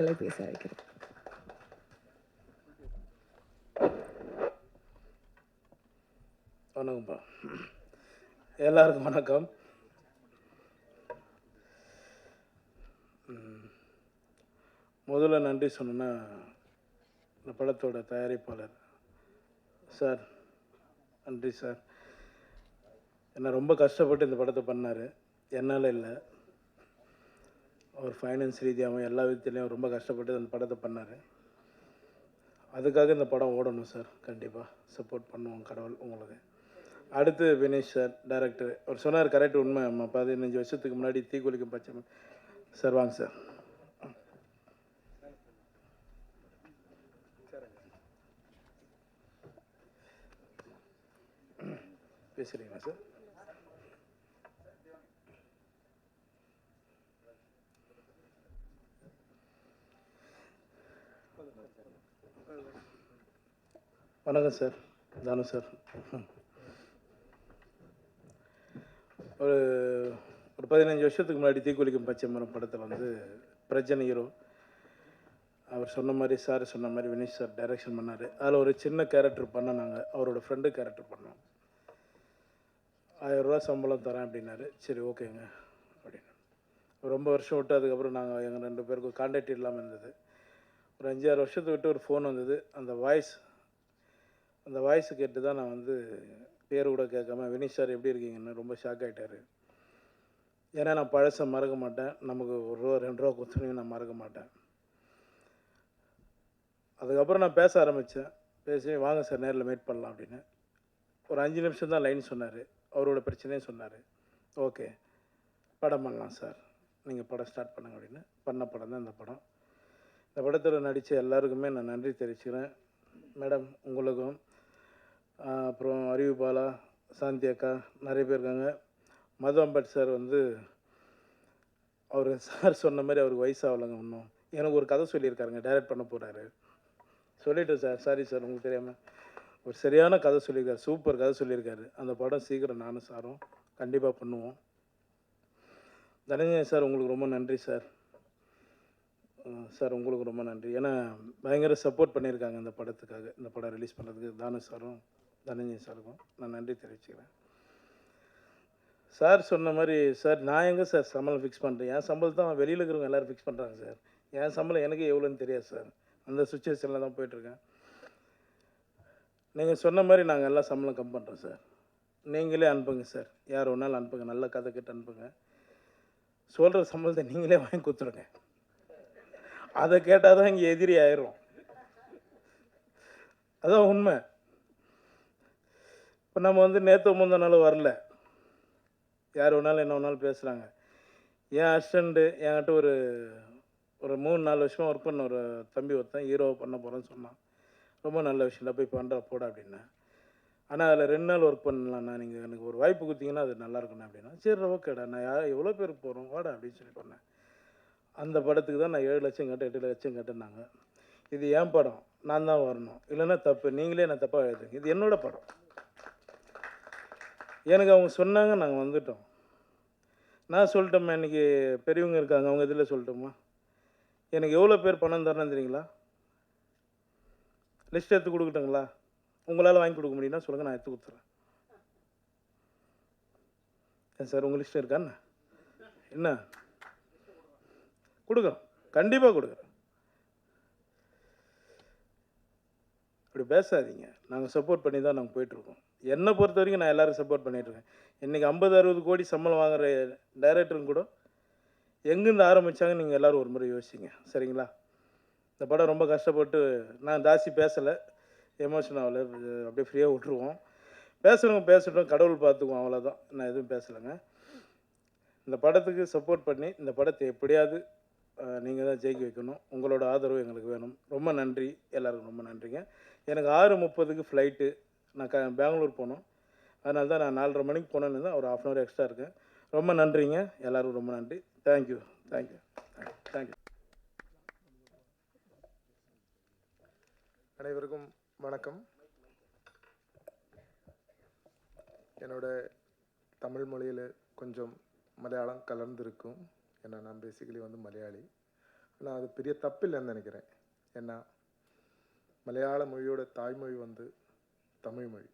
இதில் பேச வைக்கிறேன். வணக்கம்ப்பா. எல்லாருக்கும் வணக்கம். முதல்ல நன்றி சொன்னேன்னா இந்த படத்தோட தயாரிப்பாளர் சார் நன்றி சார். என்னை ரொம்ப கஷ்டப்பட்டு இந்த படத்தை பண்ணார். என்னால் இல்லை. அவர் ஃபைனான்ஸ் ரீதியாகவும் எல்லா விதத்துலேயும் ரொம்ப கஷ்டப்பட்டு அந்த படத்தை பண்ணார். அதுக்காக இந்த படம் ஓடணும் சார் கண்டிப்பாக சப்போர்ட் பண்ணுவோம் கடவுள் உங்களுக்கு. அடுத்து வினேஷ் சார் டேரக்டர் அவர் சொன்னார் கரெக்ட் உண்மை. நம்ம பதினஞ்சு வருஷத்துக்கு முன்னாடி தீக்குளிக்கும் பச்சை சார் வாங்க சார் பேசுகிறீங்களா சார் வணக்கம் சார். தானு சார். ஒரு ஒரு பதினஞ்சு வருஷத்துக்கு முன்னாடி தீக்குளிக்கும் பச்சை மரம் படத்தில் வந்து பிரஜன் ஹீரோ அவர் சொன்ன மாதிரி சார் சொன்ன மாதிரி வினேஷ் சார் டைரக்ஷன் பண்ணார். அதில் ஒரு சின்ன கேரக்டர் பண்ண நாங்கள் அவரோட ஃப்ரெண்டு கேரக்டர் பண்ணோம். ஆயிரரூவா சம்பளம் தரேன் அப்படின்னாரு. சரி ஓகேங்க. அப்படின்னு. ரொம்ப வருஷம் விட்டு அதுக்கப்புறம் நாங்கள் எங்கள் ரெண்டு பேருக்கும் கான்டாக்ட் இல்லாமல் இருந்தது. ஒரு அஞ்சாறு வருஷத்தை விட்டு ஒரு ஃபோன் வந்தது. அந்த வாய்ஸ் அந்த வாய்ஸ் கேட்டு தான் நான் வந்து பேர் கூட கேட்காம வினிஷ் சார் எப்படி இருக்கீங்கன்னு? ரொம்ப ஷாக் ஆகிட்டார் ஏன்னா நான் பழசை மறக்க மாட்டேன். நமக்கு ஒரு ரூபா ரெண்டு ரூபா கொடுத்தனையும் நான் மறக்க மாட்டேன். அதுக்கப்புறம் நான் பேச ஆரம்பித்தேன் பேசி வாங்க சார் நேரில் மீட் பண்ணலாம் அப்படின்னு. ஒரு அஞ்சு நிமிஷம் தான் லைன் சொன்னார். அவரோட பிரச்சனையும் சொன்னார். ஓகே படம் பண்ணலாம் சார் நீங்கள் படம் ஸ்டார்ட் பண்ணுங்க அப்படின்னு. பண்ண படம் தான் இந்த படம். இந்த படத்தில் நடித்த எல்லாருக்குமே நான் நன்றி தெரிவிச்சுக்கிறேன். மேடம் உங்களுக்கும் அப்புறம் அறிவு பாலா சாந்தி அக்கா நிறைய பேர் இருக்காங்க. மது அம்பட் சார் வந்து அவர் சார் சொன்ன மாதிரி அவருக்கு வயசாகலைங்க இன்னும். எனக்கு ஒரு கதை சொல்லியிருக்காருங்க டைரக்ட் பண்ண போகிறாரு சொல்லிட்டேன் சார் சாரி சார் உங்களுக்கு தெரியாமல் ஒரு சரியான கதை சொல்லியிருக்காரு சூப்பர் கதை சொல்லியிருக்காரு. அந்த படம் சீக்கிரம் நானும் சாரும் கண்டிப்பாக பண்ணுவோம். தனஞ்சயன் சார் உங்களுக்கு ரொம்ப நன்றி சார். சார் உங்களுக்கு ரொம்ப நன்றி. ஏன்னா பயங்கர சப்போர்ட் பண்ணியிருக்காங்க இந்த படத்துக்காக. இந்த படம் ரிலீஸ் பண்ணுறதுக்கு தானு சாரும் தனஞ்சய் சாருக்கும். நான் நன்றி தெரிவிச்சுக்கிறேன். சார் சொன்ன மாதிரி சார் நான் எங்கே சார் சம்பளம் ஃபிக்ஸ் பண்ணுறேன் என் சம்பளத்தை அவன் வெளியில் இருக்கிறவங்க எல்லோரும் ஃபிக்ஸ் பண்ணுறாங்க சார். என் சம்பளம் எனக்கு எவ்வளோன்னு தெரியாது சார். அந்த சுச்சுவேஷனில் தான் போயிட்டுருக்கேன். நீங்கள் சொன்ன மாதிரி நாங்கள் எல்லாம் சம்பளம் கம் பண்ணுறோம் சார். நீங்களே அனுப்புங்க சார். யார் ஒன்றாலும் அனுப்புங்க. நல்ல கதை கிட்ட அனுப்புங்க. சொல்கிற சம்பளத்தை நீங்களே வாங்கி கொடுத்துருங்க. அதை கேட்டால் தான் இங்கே எதிரி ஆயிரும். அதான் உண்மை. இப்போ நம்ம வந்து நேற்று முந்த வரல. யார் வேணாலும் என்ன வேணாலும் பேசுகிறாங்க என் அசிஸ்டண்ட்டு என்கிட்ட ஒரு ஒரு மூணு நாலு வருஷமாக ஒர்க் பண்ண ஒரு தம்பி ஒருத்தன் ஹீரோவை பண்ண போகிறேன்னு சொன்னான். ரொம்ப நல்ல விஷயம். போய் பண்ணுற போட அப்படின்னா ஆனால் அதில் ரெண்டு நாள் ஒர்க் பண்ணலாம்ண்ணா நீங்கள் எனக்கு ஒரு வாய்ப்பு கொடுத்தீங்கன்னா அது நல்லா அப்படின்னா சரி ஓகேடா நான் யார் எவ்வளோ பேருக்கு போகிறோம் வாடா அப்படின்னு சொல்லி பண்ணேன் அந்த படத்துக்கு தான் நான் ஏழு லட்சம் கட்ட எட்டு லட்சம் கட்டினாங்க இது என் படம்? நான் தான் வரணும். இல்லைன்னா தப்பு. நீங்களே நான் தப்பாக எழுதுங்க இது என்னோடய படம். எனக்கு அவங்க சொன்னாங்க நாங்கள் வந்துட்டோம். நான் சொல்லிட்டோம்மா இன்றைக்கி பெரியவங்க இருக்காங்க அவங்க இதில் சொல்லட்டோமா? எனக்கு எவ்வளோ பேர் பணம் தரணும் தெரியுங்களா? லிஸ்ட் எடுத்து கொடுக்கட்டுங்களா? உங்களால் வாங்கி கொடுக்க முடியும்னா சொல்லுங்கள் நான் எடுத்து கொடுத்துறேன். ஏன் சார் உங்கள் லிஸ்ட் இருக்காண்ணா என்ன? கொடுக்குறோம் கண்டிப்பாக கொடுக்குறோம் அப்படி பேசாதீங்க. நாங்கள் சப்போர்ட் பண்ணி தான் நாங்கள் போயிட்டுருக்கோம். என்னை பொறுத்த வரைக்கும் நான் எல்லோரும் சப்போர்ட் பண்ணிகிட்ருக்கேன் இன்றைக்கி ஐம்பது அறுபது கோடி சம்பளம் வாங்குற டைரக்டரும் கூட எங்கேருந்து ஆரம்பித்தாங்க நீங்கள் எல்லோரும் ஒரு முறை யோசிங்க. சரிங்களா? இந்த படம் ரொம்ப கஷ்டப்பட்டு நான் ஜாஸ்தி பேசலை. எமோஷன் ஆகலை. அப்படியே ஃப்ரீயாக விட்ருவோம் பேசுகிறவங்க பேசட்டும். கடவுள் பார்த்துக்குவோம் அவ்வளோதான் நான் எதுவும் பேசலைங்க. இந்த படத்துக்கு சப்போர்ட் பண்ணி இந்த படத்தை எப்படியாவது நீங்கள் தான் ஜெயிக்க வைக்கணும். உங்களோட ஆதரவு எங்களுக்கு வேணும். ரொம்ப நன்றி. எல்லாருக்கும் ரொம்ப நன்றிங்க. எனக்கு ஆறு முப்பதுக்கு ஃப்ளைட்டு நான் க பெங்களூர் போகணும் அதனால தான் நான் நாலரை மணிக்கு போனேன்னு தான் ஒரு ஆஃப் அன் ஹவர் எக்ஸ்ட்ரா இருக்கேன். ரொம்ப நன்றிங்க. எல்லாருக்கும் ரொம்ப நன்றி. தேங்க்யூ தேங்க்யூ தேங்க்யூ அனைவருக்கும் வணக்கம். என்னோட தமிழ் மொழியில் கொஞ்சம் மலையாளம் கலந்துருக்கும் ஏன்னா நான் பேசிக்கலி வந்து மலையாளி. நான் அது பெரிய தப்பில்லைன்னு நினைக்கிறேன். ஏன்னா மலையாள மொழியோட தாய்மொழி வந்து தமிழ் மொழி.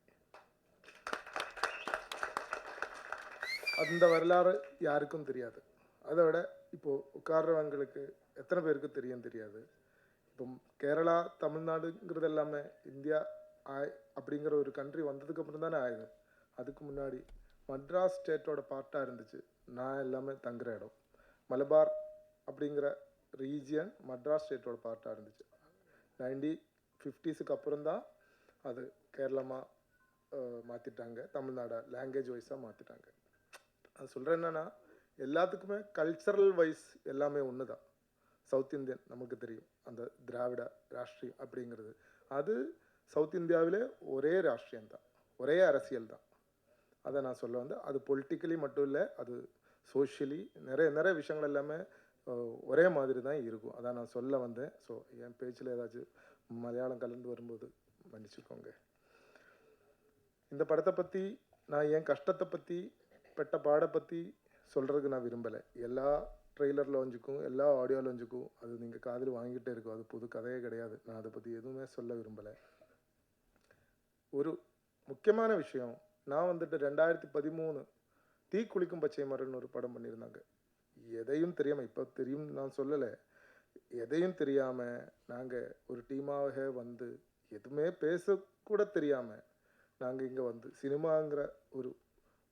அந்த வரலாறு யாருக்கும் தெரியாது. அதை விட இப்போது உட்கார்றவங்களுக்கு எத்தனை பேருக்கு தெரியும் தெரியாது. இப்போ கேரளா தமிழ்நாடுங்கிறது எல்லாமே இந்தியா ஆய் அப்படிங்கிற ஒரு கண்ட்ரி வந்ததுக்கு அப்புறம் தானே ஆயுது. அதுக்கு முன்னாடி மட்ராஸ் ஸ்டேட்டோட பார்ட்டாக இருந்துச்சு. நான் எல்லாமே தங்குற இடம். மலபார் அப்படிங்கிற ரீஜியன் மட்ராஸ் ஸ்டேட்டோட பார்ட்டாக இருந்துச்சு. நைன்டி ஃபிஃப்டிஸுக்கு அப்புறம் தான் அது கேரளமாக மாற்றிட்டாங்க தமிழ்நாடை லாங்குவேஜ் வைஸாக மாற்றிட்டாங்க அது சொல்கிறேன் என்னென்னா எல்லாத்துக்குமே கல்ச்சரல் வைஸ் எல்லாமே ஒன்று தான் சவுத் இந்தியன் நமக்கு தெரியும். அந்த திராவிட ராஷ்ட்ரியம் அப்படிங்கிறது. அது சவுத் இந்தியாவிலே ஒரே ராஷ்ட்ரியம் தான். ஒரே அரசியல் தான். அதை நான் சொல்ல வந்து அது பொலிட்டிக்கலி மட்டும் இல்லை அது சோஷியலி நிறைய நிறைய விஷயங்கள் எல்லாமே ஒரே மாதிரி தான் இருக்கும். அதான் நான் சொல்ல வந்தேன். ஸோ என் பேச்சில் ஏதாச்சும் மலையாளம் கலந்து வரும்போது மன்னிச்சுக்கோங்க. இந்த படத்தை பற்றி நான் என் கஷ்டத்தை பற்றி பெட்ட பாடை பற்றி சொல்கிறதுக்கு நான் விரும்பலை. எல்லா ட்ரெய்லர் லோஞ்சுக்கும் எல்லா ஆடியோ லாஞ்சுக்கும் அது நீங்கள் காதில் வாங்கிட்டே இருக்கும். அது புது கதையே கிடையாது. நான் அதை பற்றி எதுவுமே சொல்ல விரும்பலை. ஒரு முக்கியமான விஷயம். நான் வந்துட்டு ரெண்டாயிரத்தி பதிமூணு தீ குளிக்கும் பச்சை மரம்னு ஒரு படம் பண்ணியிருந்தாங்க. எதையும் தெரியாமல் இப்போ தெரியும் நான் சொல்லலை. எதையும் தெரியாமல் நாங்கள் ஒரு டீமாக வந்து எதுவுமே பேசக்கூட தெரியாமல் நாங்கள் இங்கே வந்து சினிமாங்கிற ஒரு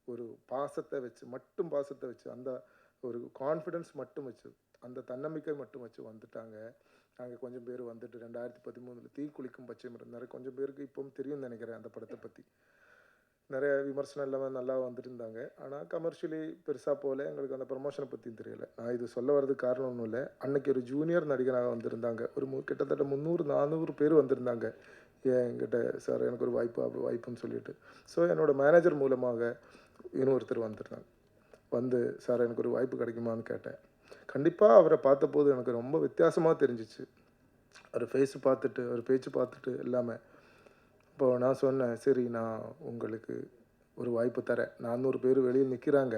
ஒரு பாசத்தை வச்சு மட்டும் பாசத்தை வச்சு அந்த ஒரு கான்ஃபிடென்ஸ் மட்டும் வச்சு அந்த தன்னம்பிக்கை மட்டும் வச்சு வந்துட்டாங்க. நாங்கள் கொஞ்சம் பேர் வந்துட்டு ரெண்டாயிரத்தி பதிமூணில் தீ குளிக்கும் பச்சை மரம் நிறைய கொஞ்சம் பேருக்கு இப்போவும் தெரியும்னு நினைக்கிறேன் அந்த படத்தை பற்றி நிறைய விமர்சனம் இல்லாமல் நல்லா வந்துட்டு ஆனால் கமர்ஷியலி பெருசாக போகல. எங்களுக்கு அந்த ப்ரமோஷனை பற்றியும் தெரியல. நான் இது சொல்ல வரதுக்கு காரணம் ஒன்றும் இல்லை. அன்னைக்கு ஒரு ஜூனியர் நடிகராக வந்திருந்தாங்க. ஒரு மு- கிட்டத்தட்ட முந்நூறு நானூறு பேர் வந்திருந்தாங்க. ஏன் என்கிட்ட சார் எனக்கு ஒரு வாய்ப்பு வாய்ப்புன்னு சொல்லிட்டு. ஸோ என்னோட மேனேஜர் மூலமாக இன்னொருத்தர் வந்துருந்தாங்க. வந்து சார் எனக்கு ஒரு வாய்ப்பு கிடைக்குமான்னு கேட்டேன். கண்டிப்பாக அவரை பார்த்தபோது எனக்கு ரொம்ப வித்தியாசமாக தெரிஞ்சிச்சு. அவர் ஃபேஸு பார்த்துட்டு அவர் பேச்சு பார்த்துட்டு எல்லாமே இப்போ நான் சொன்னேன் சரி நான் உங்களுக்கு ஒரு வாய்ப்பு தரேன். நானூறு பேர் வெளியே நிற்கிறாங்க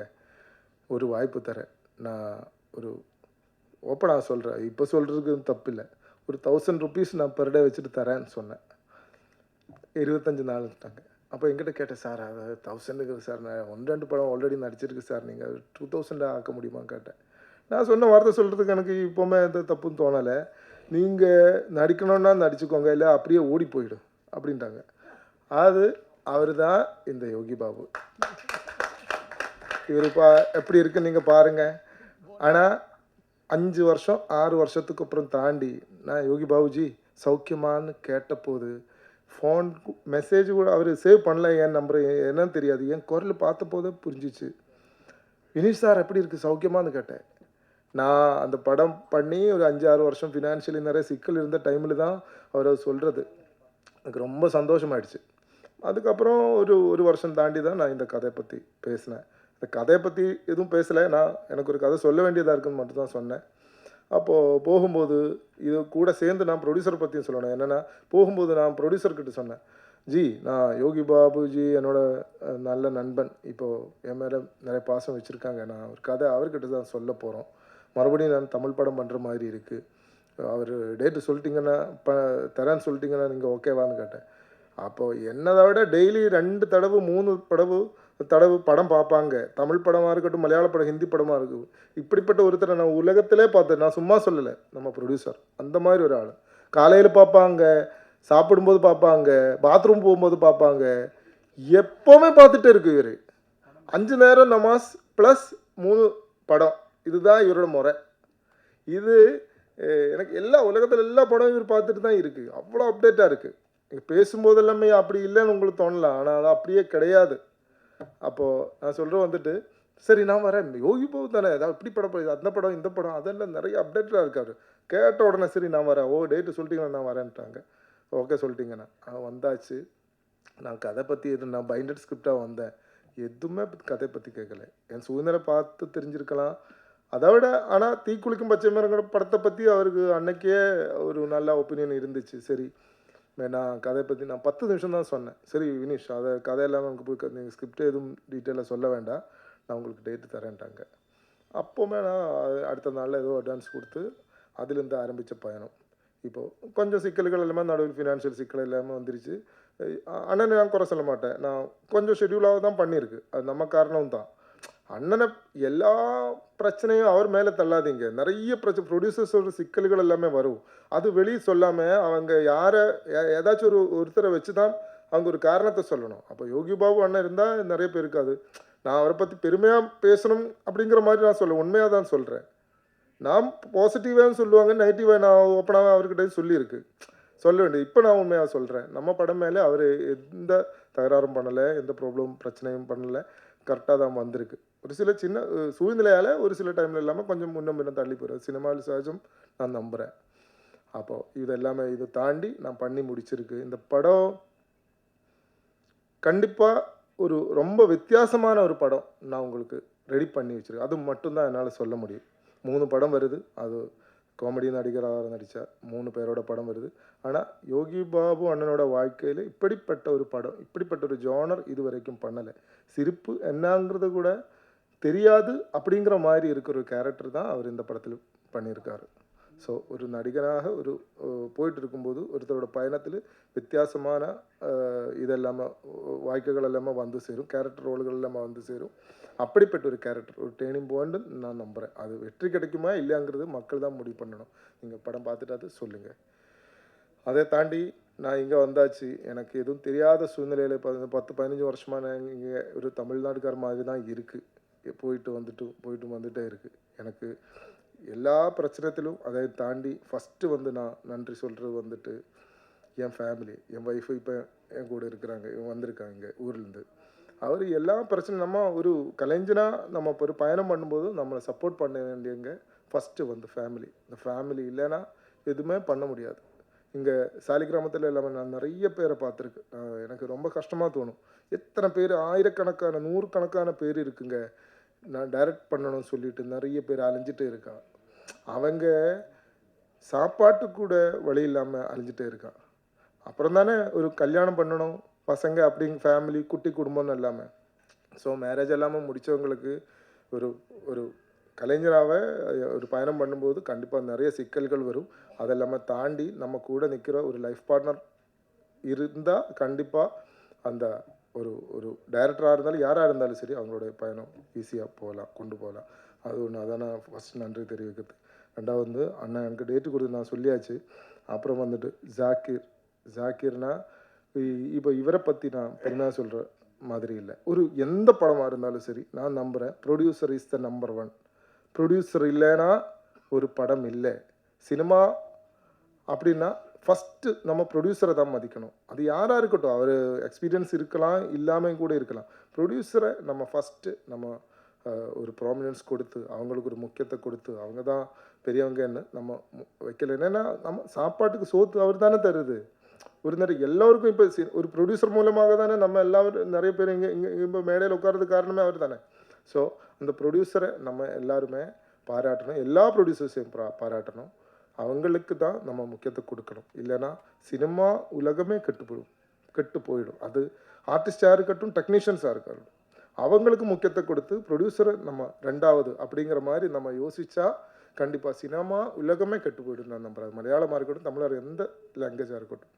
ஒரு வாய்ப்பு தரேன். நான் ஒரு ஓப்பனாக சொல்கிறேன் இப்போ சொல்கிறதுக்கு தப்பு இல்லை ஒரு தௌசண்ட் ருபீஸ் நான் பெர் டே வச்சுட்டு தரேன்னு சொன்னேன். இருபத்தஞ்சி நாள்ட்டாங்க அப்போ எங்கிட்ட கேட்டேன் சார் அது தௌசண்டுக்கு சார். நான் ஒன் ரெண்டு படம் ஆல்ரெடி நடிச்சிருக்கு சார். நீங்கள் டூ தௌசண்டாக ஆக்க முடியுமான்னு கேட்டேன். நான் சொன்ன வார்த்தை சொல்கிறதுக்கு எனக்கு இப்போவுமே எந்த தப்புன்னு தோணலை. நீங்கள் நடிக்கணும்னா நடிச்சுக்கோங்க இல்லை அப்படியே ஓடி போயிடும். அப்படின்ட்டாங்க. அது அவர் தான் இந்த யோகி பாபு. இவர் பா எப்படி இருக்குன்னு நீங்கள் பாருங்கள் ஆனால் அஞ்சு வருஷம் ஆறு வருஷத்துக்கு அப்புறம் தாண்டி நான் யோகி பாபுஜி சௌக்கியமான்னு கேட்டபோது ஃபோன் மெசேஜ் கூட அவர் சேவ் பண்ணல என் நம்பர் என்னன்னு தெரியாது. என் குரல் பார்த்த போதே புரிஞ்சிச்சு. வினிஷ் சார் எப்படி இருக்குது சௌக்கியமானு கேட்டேன். நான் அந்த படம் பண்ணி ஒரு அஞ்சு ஆறு வருஷம் ஃபினான்ஷியலி நிறைய சிக்கல் இருந்த டைமில் தான் அவர் சொல்கிறது எனக்கு ரொம்ப சந்தோஷமாயிடுச்சு. அதுக்கப்புறம் ஒரு ஒரு வருஷம் தாண்டி தான் நான் இந்த கதையை பற்றி பேசினேன். இந்த கதையை பற்றி எதுவும் பேசலை. நான் எனக்கு ஒரு கதை சொல்ல வேண்டியதாக இருக்குன்னு மட்டும் தான் சொன்னேன். அப்போது போகும்போது இது கூட சேர்ந்து நான் ப்ரொடியூசர் பற்றியும் சொல்லணும். என்னென்னா போகும்போது நான் ப்ரொடியூசர்கிட்ட சொன்னேன். ஜி நான் யோகி பாபுஜி என்னோட நல்ல நண்பன். இப்போது என் மேலே நிறைய பாசம் வச்சுருக்காங்க. நான் ஒரு கதை அவர்கிட்ட தான் சொல்ல போகிறோம் மறுபடியும் நான் தமிழ் படம் பண்ணுற மாதிரி இருக்குது அவர் டேட்டு சொல்லிட்டீங்கன்னா இப்போ தரேன்னு சொல்லிட்டீங்கன்னா நீங்கள் ஓகேவான்னு கேட்டேன். அப்போது என்னதை விட டெய்லி ரெண்டு தடவை மூணு படவு தடவு படம் பார்ப்பாங்க. தமிழ் படமாக இருக்கட்டும் மலையாள படம் ஹிந்தி படமாக இருக்கும் இப்படிப்பட்ட ஒருத்தரை நான் உலகத்திலே பார்த்தேன். நான் சும்மா சொல்லலை. நம்ம ப்ரொடியூசர் அந்த மாதிரி ஒரு ஆள். காலையில் பார்ப்பாங்க சாப்பிடும்போது பார்ப்பாங்க பாத்ரூம் போகும்போது பார்ப்பாங்க. எப்போவுமே பார்த்துட்டு இருக்கு இவர். அஞ்சு நேரம் நமாஸ் ப்ளஸ் மூணு படம். இதுதான் இவரோட முறை. இது எனக்கு எல்லா உலகத்தில் எல்லா படமும் இவர் பார்த்துட்டு தான் இருக்குது அவ்வளோ அப்டேட்டாக இருக்குது நீங்கள் பேசும்போது எல்லாமே அப்படி இல்லைன்னு உங்களுக்கு தோணலாம் ஆனால் அது அப்படியே கிடையாது. அப்போது நான் சொல்கிறேன் வந்துட்டு சரி நான் வரேன். யோகி பாபு தானே? அதான் இப்படி படம் போய் அந்த படம் இந்த படம் அதெல்லாம் நிறைய அப்டேட்டாக இருக்காரு. கேட்ட உடனே சரி நான் வரேன். ஓ டேட்டு சொல்லிட்டீங்கன்னா நான் வரேன்ட்டாங்க. ஓகே சொல்லிட்டீங்கண்ணா வந்தாச்சு. நான் கதை பற்றி எதுவும் நான் பைண்டட் ஸ்கிரிப்டாக வந்தேன். எதுவுமே கதை பற்றி கேட்கல. என் சூழ்நிலை பார்த்து தெரிஞ்சிருக்கலாம். அதை விட ஆனால் தீக்குளிக்கும் பச்சை மரங்கிற படத்தை பற்றி அவருக்கு அன்னைக்கே ஒரு நல்ல ஒப்பீனியன் இருந்துச்சு. சரி நான் கதையை பற்றி நான் பத்து நிமிஷம் தான் சொன்னேன். சரி வினிஷ் அதை கதையெல்லாம் நமக்கு நீங்கள் ஸ்கிரிப்ட் எதுவும் டீட்டெயிலாக சொல்ல வேண்டாம். நான் உங்களுக்கு டேட்டு தரேன்ட்டாங்க. அப்போவுமே நான் அடுத்த நாளில் ஏதோ அட்வான்ஸ் கொடுத்து அதுலேருந்து ஆரம்பித்த பயணம். இப்போது கொஞ்சம் சிக்கல்கள் எல்லாமே நடுவில் ஃபினான்ஷியல் சிக்கல் எல்லாமே வந்துருச்சு. ஆனால் அண்ணனை நான் குறை சொல்ல மாட்டேன். நான் கொஞ்சம் ஷெட்யூலாக தான் பண்ணியிருக்கு. அது நம்ம காரணம் தான். அண்ணனை எல்லா பிரச்சனையும் அவர் மேலே தள்ளாதீங்க. நிறைய பிரச்சனை ப்ரொடியூசர்ஸோட சிக்கல்கள் எல்லாமே வரும். அது வெளியே சொல்லாமல் அவங்க யாரை ஏதாச்சும் ஒரு ஒருத்தரை வச்சு தான் அவங்க ஒரு காரணத்தை சொல்லணும். அப்போ யோகி பாபு அண்ணன் இருந்தால் நிறைய பேர் இருக்காது. நான் அவரை பற்றி பெருமையாக பேசணும் அப்படிங்கிற மாதிரி நான் சொல்ல உண்மையாக தான் சொல்கிறேன் நான் பாசிட்டிவாக சொல்லுவாங்க நெகட்டிவாக நான் ஓப்பனாக அவர்கிட்ட சொல்லியிருக்கு. சொல்ல வேண்டியது. இப்போ நான் உண்மையாக சொல்கிறேன் நம்ம படம் மேலே அவர் எந்த தகராறும் பண்ணலை எந்த ப்ராப்ளம் பிரச்சனையும் பண்ணலை. கரெக்டாக தான் வந்திருக்கு. ஒரு சில சின்ன சூழ்நிலையால் ஒரு சில டைமில் இல்லாமல் கொஞ்சம் முன்னும் முன்ன தள்ளி போயிடும் சினிமாவில் சகஜம் நான் நம்புகிறேன் அப்போது இது எல்லாமே இதை தாண்டி நான் பண்ணி முடிச்சிருக்கு. இந்த படம் கண்டிப்பாக ஒரு ரொம்ப வித்தியாசமான ஒரு படம் நான் உங்களுக்கு ரெடி பண்ணி வச்சிருக்கேன். அது மட்டும்தான் என்னால் சொல்ல முடியும். மூணு படம் வருது. அது காமெடி நடிகராக நடித்த மூணு பேரோட படம் வருது. ஆனால் யோகி பாபு அண்ணனோட வாழ்க்கையில் இப்படிப்பட்ட ஒரு படம் இப்படிப்பட்ட ஒரு ஜானர் இது வரைக்கும் பண்ணலை. சிரிப்பு என்னங்கிறது கூட தெரியாது அப்படிங்கிற மாதிரி இருக்கிற ஒரு கேரக்டர் தான் அவர் இந்த படத்தில் பண்ணியிருக்காரு. ஸோ ஒரு நடிகராக ஒரு போயிட்டு இருக்கும்போது ஒருத்தரோட பயணத்தில் வித்தியாசமான அஹ், வாய்க்குகள் வாய்க்கைகள் எல்லாமே வந்து சேரும். கேரக்டர் ரோல்கள் எல்லாமே வந்து சேரும். அப்படிப்பட்ட ஒரு கேரக்டர் ஒரு டேர்னிங் பாயிண்ட் நான் நம்புகிறேன் அது வெற்றி கிடைக்குமா இல்லையாங்கிறது மக்கள் தான் முடிவு பண்ணணும். நீங்கள் படம் பார்த்துட்டு அது சொல்லுங்கள் அதை தாண்டி நான் இங்கே வந்தாச்சு. எனக்கு எதுவும் தெரியாத சூழ்நிலையில் இப்போ பத்து பதினஞ்சு வருஷமாக நான் இங்கே ஒரு தமிழ்நாட்டுக்கார மாதிரி தான் இருக்குது போயிட்டு வந்துட்டும் போயிட்டு வந்துட்டே இருக்குது எனக்கு எல்லா பிரச்சனத்திலும் அதை தாண்டி ஃபஸ்ட்டு வந்து நான் நன்றி சொல்கிறது வந்துட்டு என் ஃபேமிலி என் ஒய்ஃபு இப்போ என் கூட இருக்கிறாங்க இவங்க வந்திருக்காங்க இங்கே ஊர்லேருந்து. அவர் எல்லா பிரச்சனையும் நம்ம ஒரு கலைஞனாக நம்ம இப்போ ஒரு பயணம் பண்ணும்போது நம்மளை சப்போர்ட் பண்ண வேண்டியவங்க ஃபஸ்ட்டு வந்து ஃபேமிலி இந்த ஃபேமிலி இல்லைன்னா எதுவுமே பண்ண முடியாது. இங்கே சாலிகிராமத்தில் எல்லாமே நான் நிறைய பேரை பார்த்துருக்கேன் எனக்கு ரொம்ப கஷ்டமாக தோணும். எத்தனை பேர்? ஆயிரக்கணக்கான நூறுக்கணக்கான பேர் இருக்குங்க. நான் டைரக்ட் பண்ணணும்னு சொல்லிட்டு நிறைய பேர் அலைஞ்சிட்டே இருக்கான் அவங்க சாப்பாட்டு கூட வழி இல்லாமல் அழிஞ்சிட்டே இருக்கான் அப்புறம் தானே ஒரு கல்யாணம் பண்ணணும் பசங்க அப்படிங்க ஃபேமிலி குட்டி குடும்பம்னு இல்லாமல் ஸோ மேரேஜ் இல்லாமல் முடித்தவங்களுக்கு ஒரு ஒரு கலைஞராக ஒரு பயணம் பண்ணும்போது கண்டிப்பாக நிறைய சிக்கல்கள் வரும். அதெல்லாமல் தாண்டி நம்ம கூட நிற்கிற ஒரு லைஃப் பார்ட்னர் இருந்தால் கண்டிப்பாக அந்த ஒரு ஒரு டைரக்டராக இருந்தாலும் யாராக இருந்தாலும் சரி அவங்களுடைய பயணம் ஈஸியாக போகலாம் கொண்டு போகலாம். அது ஒன்று அதான் நான் ஃபஸ்ட் நன்றி தெரிவிக்கிறது. ரெண்டாவது வந்து அண்ணன் எனக்கு டேட்டு கொடுத்து நான் சொல்லியாச்சு. அப்புறம் வந்துட்டு ஜாக்கிர். ஜாக்கிர்னா இப்போ இவரை பற்றி நான் பெருமையாக சொல்கிற மாதிரி இல்லை. ஒரு எந்த படமாக இருந்தாலும் சரி நான் நம்புகிறேன் producer is the number one producer இல்லைன்னா ஒரு படம் இல்லை. சினிமா அப்படின்னா ஃபஸ்ட்டு நம்ம ப்ரொடியூசரை தான் மதிக்கணும். அது யாராக இருக்கட்டும் அவர் எக்ஸ்பீரியன்ஸ் இருக்கலாம் இல்லாமல் கூட இருக்கலாம். ப்ரொடியூசரை நம்ம ஃபஸ்ட்டு நம்ம ஒரு ப்ராமினன்ஸ் கொடுத்து அவங்களுக்கு ஒரு முக்கியத்தை கொடுத்து அவங்க தான் பெரியவங்கன்னு நம்ம மு- வைக்கல. என்னன்னா நம்ம சாப்பாட்டுக்கு சோத்து அவர் தானே தருது. ஒரு நேரம் எல்லாருக்கும் இப்போ ஒரு ப்ரொடியூசர் மூலமாக தானே நம்ம எல்லாரும் நிறைய பேர் இங்கே இங்கே இப்போ மேடையில் உட்கார்றது காரணமே அவர் தானே. ஸோ அந்த ப்ரொடியூசரை நம்ம எல்லாருமே பாராட்டணும். எல்லா ப்ரொடியூசர்ஸையும் பா பாராட்டணும். அவங்களுக்கு தான் நம்ம முக்கியத்தை கொடுக்கணும். இல்லைன்னா சினிமா உலகமே கெட்டு போயிடும். கெட்டு போயிடும். அது ஆர்டிஸ்டாக இருக்கட்டும் டெக்னீஷியன்ஸாக இருக்கட்டும். அவங்களுக்கு முக்கியத்தை கொடுத்து ப்ரொடியூசரை நம்ம ரெண்டாவது அப்படிங்கிற மாதிரி நம்ம யோசிச்சா கண்டிப்பாக சினிமா உலகமே கெட்டு போயிடும் நான் நம்புகிறேன் மலையாளமாக இருக்கட்டும் தமிழர் எந்த லாங்குவேஜாக இருக்கட்டும்.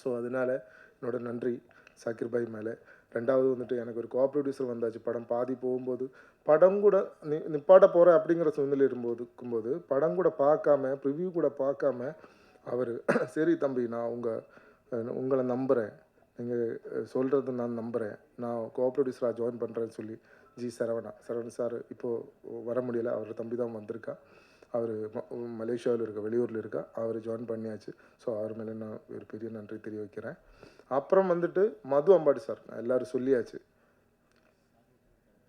ஸோ அதனால என்னோட நன்றி. சாக்கிர் பாய் மேலே ரெண்டாவது வந்துட்டு எனக்கு ஒரு கோ ப்ரொடியூசர் வந்தாச்சு. படம் பாதி போகும்போது படம் கூட நி நிப்பாட்ட போகிறேன் அப்படிங்கிற சூழ்நிலை இருக்கும்போது இருக்கும்போது படம் கூட பார்க்காம ப்ரிவ்யூ கூட பார்க்காம அவர் சரி தம்பி நான் உங்கள் உங்களை நம்புகிறேன் நீங்கள் சொல்கிறது நான் நம்புகிறேன் நான் கோ ப்ரொடியூசராக ஜாயின் பண்ணுறேன்னு சொல்லி ஜி சரவணா சரவணன் சார் இப்போது வர முடியல. அவர் தம்பி தான் வந்திருக்கா. அவர் மலேசியாவில் இருக்க வெளியூரில் இருக்கா அவர் ஜாயின் பண்ணியாச்சு. ஸோ அவர் மேலே நான் ஒரு பெரிய நன்றி தெரிவிக்கிறேன். அப்புறம் வந்துட்டு மது அம்பாடி சார். நான் எல்லாரும் சொல்லியாச்சு.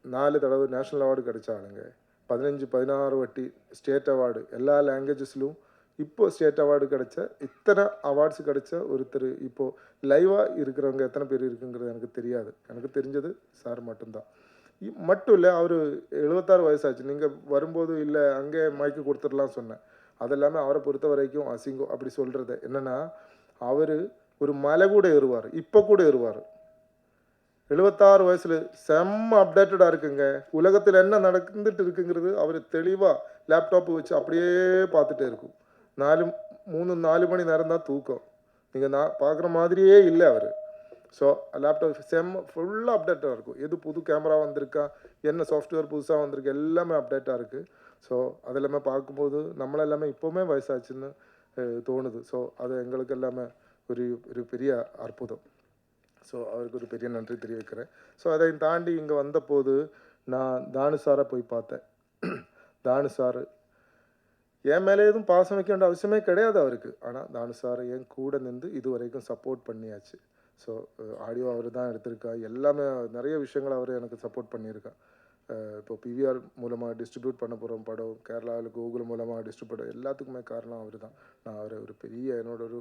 நாலு தடவை நேஷ்னல் அவார்டு கிடைச்ச ஆளுங்க. பதினஞ்சு பதினாறு வட்டி ஸ்டேட் அவார்டு. எல்லா லாங்குவேஜஸ்லையும் இப்போது ஸ்டேட் அவார்டு கிடைச்ச இத்தனை அவார்ட்ஸ் கிடைச்ச ஒருத்தர் இப்போது லைவாக இருக்கிறவங்க எத்தனை பேர் இருக்குங்கிறது எனக்கு தெரியாது. எனக்கு தெரிஞ்சது சார் மட்டும்தான். மட்டும் இல்லை அவர் எழுபத்தாறு வயசாச்சு. நீங்கள் வரும்போது இல்லை அங்கே மைக்கு கொடுத்துடலாம் சொன்னேன். அதெல்லாமே அவரை பொறுத்த வரைக்கும் அசிங்கம். அப்படி சொல்கிறது என்னென்னா அவர் ஒரு மலை கூட ஏறுவார் இப்போ கூட ஏறுவார். எழுபத்தாறு வயசில் செம்ம அப்டேட்டடாக இருக்குங்க. உலகத்தில் என்ன நடந்துட்டு இருக்குங்கிறது அவர் தெளிவாக லேப்டாப்பு வச்சு அப்படியே பார்த்துட்டே இருக்கும். நாலு மூணு நாலு மணி நேரம் தான் தூக்கம். நீங்கள் நான் பார்க்குற மாதிரியே இல்லை அவர். ஸோ லேப்டாப் செம்ம ஃபுல்லாக அப்டேட்டாக இருக்கும். எது புது கேமரா வந்திருக்கா என்ன சாஃப்ட்வேர் புதுசாக வந்திருக்கு எல்லாமே அப்டேட்டாக இருக்குது ஸோ அதெல்லாமே பார்க்கும்போது நம்மளெல்லாமே இப்போவுமே வயசாச்சுன்னு தோணுது. ஸோ அது எங்களுக்கு எல்லாமே ஒரு ஒரு பெரிய அற்புதம். ஸோ அவருக்கு ஒரு பெரிய நன்றி தெரிவிக்கிறேன். ஸோ அதை தாண்டி இங்கே வந்தபோது நான் தானு சாரை போய் பார்த்தேன். தானு சார் என் மேலே எதுவும் பாசம் வைக்க வேண்டிய அவசியமே கிடையாது அவருக்கு. ஆனால் தானு சார் என் கூட நின்று இது வரைக்கும் சப்போர்ட் பண்ணியாச்சு. ஸோ ஆடியோ அவர் தான் எடுத்திருக்கா எல்லாமே நிறைய விஷயங்கள் அவர் எனக்கு சப்போர்ட் பண்ணியிருக்கா இப்போ பிவிஆர் மூலமாக டிஸ்ட்ரிபியூட் பண்ண போகிறோம் படம். கேரளாவில் கூகுள் மூலமாக டிஸ்ட்ரிபியூட் எல்லாத்துக்குமே காரணம் அவர் தான் நான் அவரை ஒரு பெரிய என்னோட ஒரு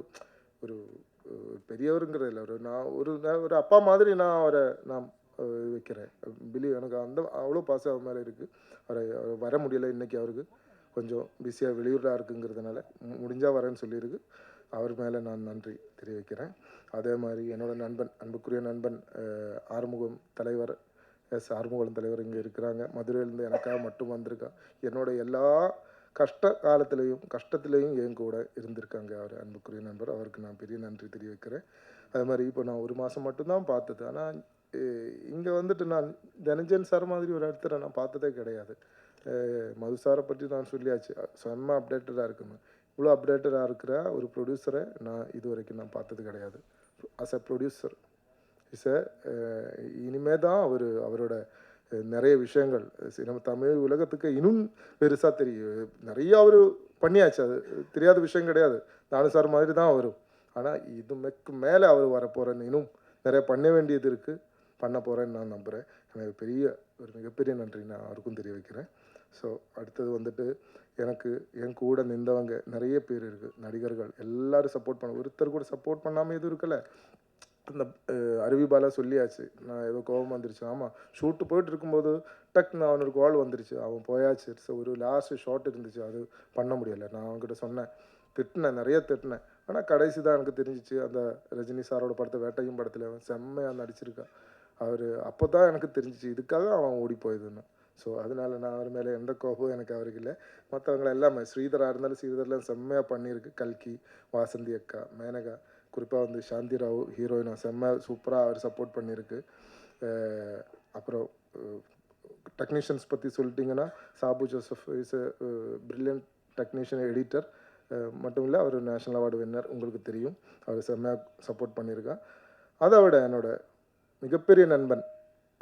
ஒரு பெரியவருங்கிறதில்ல. பெரியவருங்கிறது இல்லை ஒரு நான் ஒரு நான் ஒரு அப்பா மாதிரி நான் அவரை நான் இது வைக்கிறேன். பிலீவ் எனக்கு அந்த அவ்வளோ பாசம் அவர் மேலே இருக்குது அவரை வர முடியலை இன்னைக்கு அவருக்கு. கொஞ்சம் பிஸியாக வெளியூராக இருக்குங்கிறதுனால முடிஞ்சால் வரேன்னு சொல்லியிருக்கு. அவர் மேலே நான் நன்றி தெரிவிக்கிறேன். அதே மாதிரி என்னோடய நண்பன் அன்புக்குரிய நண்பன் ஆறுமுகம் தலைவர் எஸ் ஆறுமுகம் தலைவர் இங்கே இருக்கிறாங்க. மதுரையிலேருந்து எனக்காக மட்டும் வந்திருக்கா என்னோட எல்லா கஷ்ட காலத்திலையும் கஷ்டத்திலையும் என் கூட இருந்திருக்காங்க அவர் அன்புக்குரிய நண்பர். அவருக்கு நான் பெரிய நன்றி தெரிவிக்கிறேன். அது மாதிரி இப்போ நான் ஒரு மாதம் மட்டும்தான் பார்த்தது. ஆனால் இங்கே வந்துட்டு நான் தனஞ்சன் சார் மாதிரி ஒரு இடத்துல நான் பார்த்ததே கிடையாது. மது சாரை பற்றி நான் சொல்லியாச்சு. செம்ம அப்டேட்டடாக இருக்கணும் இவ்வளோ அப்டேட்டடாக இருக்கிற ஒரு ப்ரொடியூசரை நான் இது வரைக்கும் நான் பார்த்தது கிடையாது. அஸ் அ ப்ரொடியூசர் இஸ் இனிமே தான் அவர் அவரோட நிறைய விஷயங்கள். நம்ம தமிழ் உலகத்துக்கு இன்னும் பெருசாக தெரியும். நிறைய அவர் பண்ணியாச்சு. அது தெரியாத விஷயம் கிடையாது. நானு சார் மாதிரி தான் வரும் ஆனால் இதுக்கு மேலே அவர் வரப்போகிறேன்னு இன்னும் நிறைய பண்ண வேண்டியது இருக்குது பண்ண போகிறேன்னு நான் நம்புகிறேன் எனக்கு பெரிய ஒரு மிகப்பெரிய நன்றி நான் அவருக்கும் தெரிய வைக்கிறேன் ஸோ அடுத்தது வந்துட்டு எனக்கு என் கூட நின்றவங்க நிறைய பேர் இருக்குது நடிகர்கள் எல்லோரும் சப்போர்ட் பண்ண ஒருத்தர் கூட சப்போர்ட் பண்ணாமல் எதுவும் இருக்கல. அந்த அஹ், அருவி சொல்லியாச்சு. நான் ஏதோ கோபம் வந்துருச்சு. ஆமாம் ஷூட்டு போயிட்டு இருக்கும்போது டக்குன்னு அவனுக்கு கால் வந்துருச்சு. அவன் போயாச்சு. ஸோ ஒரு லாஸ்ட் ஷாட் இருந்துச்சு. அது பண்ண முடியலை. நான் அவன்கிட்ட சொன்னேன். திட்டினேன். நிறைய திட்டினேன். ஆனால் கடைசி தான் எனக்கு தெரிஞ்சிச்சு. அந்த ரஜினி சாரோட படத்தை வேட்டையும் படத்தில் அவன் செம்மையாக நடிச்சிருக்கான் அவர் அப்போ தான் எனக்கு தெரிஞ்சிச்சு. இதுக்காக அவன் ஓடி போயிதுன்னு ஸோ அதனால நான் அவர் மேலே எந்த கோபமும் எனக்கு அவருக்கு இல்லை. மற்றவங்கள எல்லாமே ஸ்ரீதராக இருந்தாலும் ஸ்ரீதர்லாம் செம்மையாக பண்ணியிருக்கு. கல்கி வாசந்தி அக்கா மேனகா. குறிப்பாக வந்து சாந்தி ராவ் ஹீரோயினை செம்ம சூப்பராக அவர் சப்போர்ட் பண்ணியிருக்கு. அப்புறம் டெக்னீஷியன்ஸ் பற்றி சொல்லிட்டிங்கன்னா Sabu Joseph is brilliant technician editor மட்டும் இல்லை அவர் நேஷனல் அவார்டு வின்னர் உங்களுக்கு தெரியும். அவர் செம்மையாக சப்போர்ட் பண்ணியிருக்கான் அதை விட என்னோட மிகப்பெரிய நண்பன்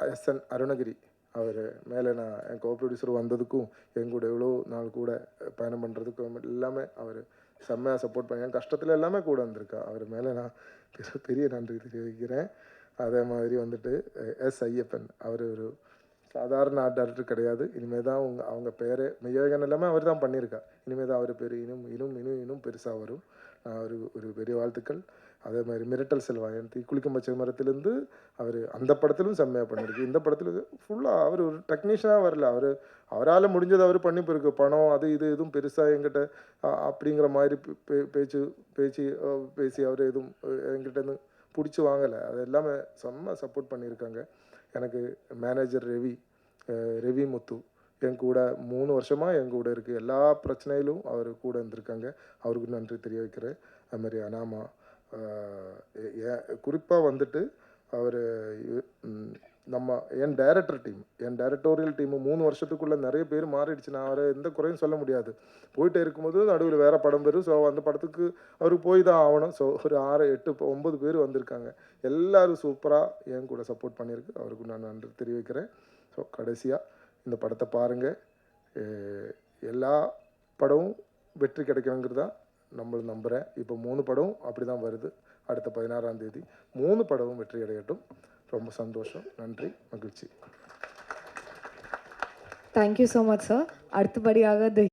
எஸ் என் அருணகிரி அவர் மேலே நான் என் கோ ப்ரொடியூசர் வந்ததுக்கும் என் கூட எவ்வளோ நாள் கூட பயணம் பண்ணுறதுக்கும் எல்லாமே அவர் செம்மையாக சப்போர்ட் பண்ணி என் கஷ்டத்தில் எல்லாமே கூட வந்திருக்கா. அவர் மேலே நான் பெரிய- பெரிய நன்றி தெரிவிக்கிறேன். அதே மாதிரி வந்துட்டு எஸ் ஐயப்பன் அவர் ஒரு சாதாரண ஆர்ட் டைரக்டர் கிடையாது. இனிமேல் தான் அவங்க அவங்க பேரே மெய்யழகன் எல்லாமே அவர் தான் பண்ணியிருக்கா இனிமேல் தான் அவர் பேர் இன்னும் இன்னும் இன்னும் இன்னும் பெருசாக வரும். நான் ஒரு ஒரு பெரிய வாழ்த்துக்கள். அதே மாதிரி மிரட்டல் செல்வாயன் தீ குளிக்கும் பச்சை மரத்துலேருந்து அவர் அந்த படத்திலும் செம்மையாக பண்ணியிருக்கு இந்த படத்தில் ஃபுல்லாக அவர் ஒரு டெக்னீஷியனாக வரல. அவர் அவரால் முடிஞ்சதை அவர் பண்ணி போயிருக்கு பணம் அது இது எதுவும் பெருசாக எங்கிட்ட அப்படிங்கிற மாதிரி பே- பேச்சு பேச்சு பேசி அவர் எதுவும் அஹ், என்கிட்ட பிடிச்சி வாங்கலை. அது எல்லாமே செம்ம சப்போர்ட் பண்ணியிருக்காங்க. எனக்கு மேனேஜர் ரவி ரவி முத்து என் கூட மூணு வருஷமாக என் கூட இருக்குது எல்லா பிரச்சனையிலும் அவர் கூட இருந்திருக்காங்க. அவருக்கு நன்றி தெரிய வைக்கிறேன் அது மாதிரி அனாமா குறிப்பாக வந்துட்டு அவர் நம்ம என் டைரக்டர் டீம் என் டைரக்டோரியல் டீம் மூணு வருஷத்துக்குள்ளே நிறைய பேர் மாறிடுச்சு. நான் அவரை எந்த குறையும் சொல்ல முடியாது. போயிட்டே இருக்கும்போது நடுவில் வேறு படம் வரும். ஸோ அந்த படத்துக்கு அவர் போய் தான் ஆகணும். ஸோ ஒரு ஆறு எட்டு ப- ஒன்பது பேர் வந்திருக்காங்க. எல்லோரும் சூப்பராக என் கூட சப்போர்ட் பண்ணியிருக்கு. அவருக்கு நான் நன்றி தெரிவிக்கிறேன். ஸோ கடைசியாக இந்த படத்தை பாருங்கள் எல்லா படமும் வெற்றி கிடைக்கணுங்கிறது தான் நம்மள நம்புகிறேன் இப்போ மூணு படம் அப்படி தான் வருது. அடுத்த பதினாறாம் தேதி மூணு படமும் வெற்றி அடையட்டும். ரொம்ப சந்தோஷம். நன்றி. மகிழ்ச்சி. தேங்க்யூ ஸோ மச் சார் அடுத்தபடியாக தி